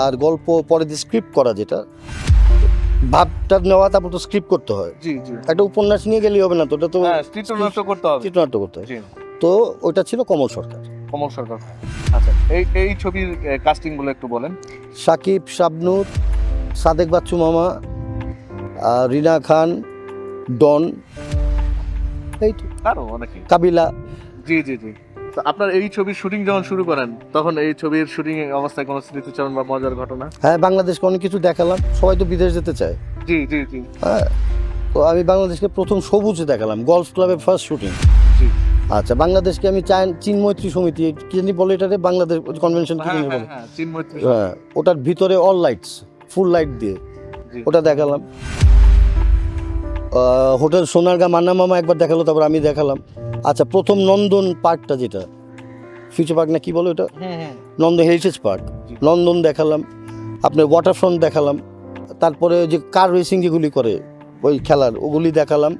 আর গল্প পরে দিয়ে স্ক্রিপ্ট করা যেটা ভাবটা নেওয়া তারপর তো স্ক্রিপ্ট করতে হয়। একটা উপন্যাস নিয়ে গেলেই হবে না তো ওটা তো হ্যাঁ চিত্রনাট্য করতে হবে। চিত্রনাট্য করতে হয়। তো ওটা ছিল কমল সরকার। কমল সরকার। আচ্ছা এই এই ছবির কাস্টিংগুলো একটু বলেন। সাকিব শাবনুর সাদেক বাচ্চু মামা রিনা খান ডন এই তো। আরও অনেকে। কাবিলা। জি জি জি। তো আপনার এই ছবির শুটিং যখন শুরু করেন তখন এই ছবির শুটিং অবস্থায় কোনো স্মৃতিচারণ বা মজার ঘটনা? হ্যাঁ বাংলাদেশকে অনেক কিছু দেখালাম। সবাই তো বিদেশ যেতে চায়। জি জি জি। হ্যাঁ তো আমি বাংলাদেশকে প্রথম সবুজ দেখালাম গলফ ক্লাবে ফার্স্ট শুটিং আচ্ছা বাংলাদেশকে আমি চাই চীন মৈত্রী সমিতি কি জানি বলে এটারে? বাংলাদেশ কনভেনশন কি হ্যাঁ জানি হ্যাঁ বলে। হ্যাঁ হ্যাঁ ওটার ভিতরে অল লাইটস ফুল লাইট দিয়ে। ওটা দেখালাম। হোটেল সোনারগা মান্না মামা একবার দেখাল তারপর আমি দেখালাম। আচ্ছা প্রথম নন্দন পার্কটা যেটা ফিউচার পার্ক না কি বলো এটা হুম হুম নন্দন হেরিটেজ পার্ক নন্দন দেখালাম আপনার ওয়াটারফ্রন্ট দেখালাম তারপরে যে কার রেসিং যেগুলি করে ওই খেলার ওগুলি দেখালাম।